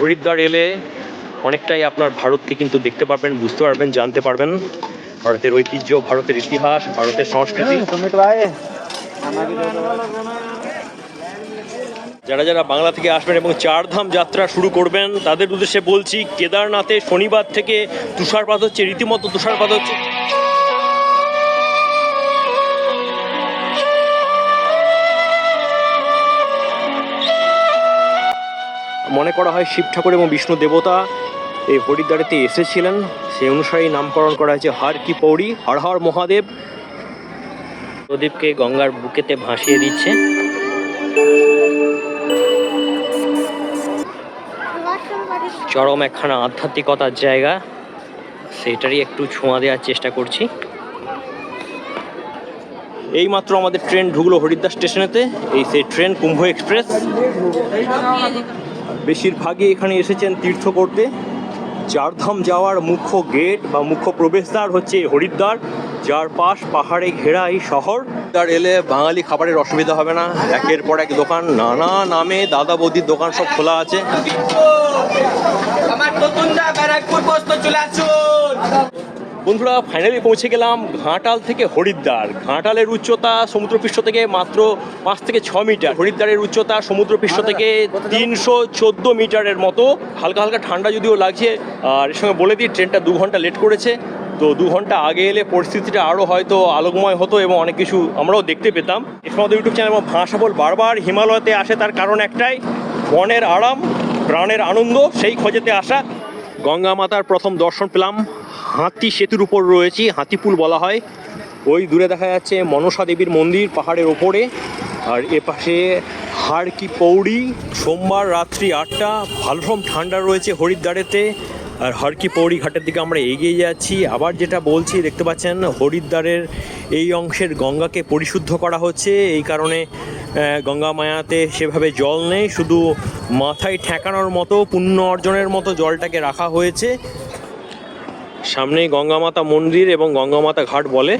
হরিদ্বার এলে অনেকটাই আপনার ভারতকে কিন্তু দেখতে পারবেন, বুঝতে পারবেন, জানতে পারবেন। ভারতের ঐতিহ্য, ভারতের ইতিহাস, ভারতের সংস্কৃতি। যারা যারা বাংলা থেকে আসবেন এবং চারধাম যাত্রা শুরু করবেন, তাদের উদ্দেশ্যে বলছি, কেদারনাথে শনিবার থেকে তুষারপাত হচ্ছে, রীতিমতো তুষারপাত হচ্ছে। মনে করা হয় শিব ঠাকুর এবং বিষ্ণু দেবতা এই হরিদ্বারেতে এসেছিলেন। সেই অনুসারেই নামকরণ করা হয়েছে, হর কি পৌড়ি হর হর মহাদেব। প্রদীপকে গঙ্গার বুকেতে ভাসিয়ে দিচ্ছে। চরম একখানা আধ্যাত্মিকতার জায়গা। সেটারই একটু ছোঁয়া দেওয়ার চেষ্টা করছি। এইমাত্র আমাদের ট্রেন ঢুকলো হরিদ্বার স্টেশনেতে। এই সেই ট্রেন কুম্ভ এক্সপ্রেস। বেশিরভাগই এখানে এসেছেন তীর্থ করতে চারধাম যাওয়ার মুখ্য গেট বা মুখ্য প্রবেশদ্বার হচ্ছে হরিদ্বার যার পাশ পাহাড়ে ঘেরা এই শহর। তার এলে বাঙালি খাবারের অসুবিধা হবে না। একের পর এক দোকান নানা নামে দাদা বৌদির দোকান সব খোলা আছে। আমার ব্যারাকপুর চলে আসুন। বন্ধুরা ফাইনালি পৌঁছে গেলাম ঘাটাল থেকে হরিদ্বার। ঘাটালের উচ্চতা সমুদ্রপৃষ্ঠ থেকে মাত্র পাঁচ থেকে ছ মিটার। হরিদ্বারের উচ্চতা সমুদ্রপৃষ্ঠ থেকে তিনশো চোদ্দ মিটারের মতো। হালকা হালকা ঠান্ডা যদিও লাগছে আর এর সঙ্গে বলে দিই ট্রেনটা দু ঘণ্টা লেট করেছে। তো দু ঘণ্টা আগে এলে পরিস্থিতিটা আরও হয়তো আলোকময় হতো এবং অনেক কিছু আমরাও দেখতে পেতাম। এর মধ্যে ইউটিউব চ্যানেল ভাষাবল বারবার হিমালয়তে আসে তার কারণ একটাই মনের আরাম প্রাণের আনন্দ সেই খোঁজেতে আসা। গঙ্গা মাতার প্রথম দর্শন পেলাম। হাতি সেতুর উপর রয়েছি হাতিপুল বলা হয়। ওই দূরে দেখা যাচ্ছে মনসা দেবীর মন্দির পাহাড়ের ওপরে। আর এ পাশে হাড় পৌড়ি, সোমবার রাত্রি আটটা, ভালভ্রম ঠান্ডা রয়েছে হরিদ্বারেতে। আর হরকি পৌড়ি ঘাটের দিকে আমরা এগিয়ে যাচ্ছি। আবার যেটা বলছি, দেখতে পাচ্ছেন হরিদ্বারের এই অংশের গঙ্গাকে পরিশুদ্ধ করা হচ্ছে। এই কারণে গঙ্গা মায়াতে সেভাবে জল নেই। শুধু মাথায় ঠেকানোর মতো, পুণ্য অর্জনের মতো জলটাকে রাখা হয়েছে। সামনেই গঙ্গামাতা মন্দির এবং গঙ্গামাতা ঘাট বলে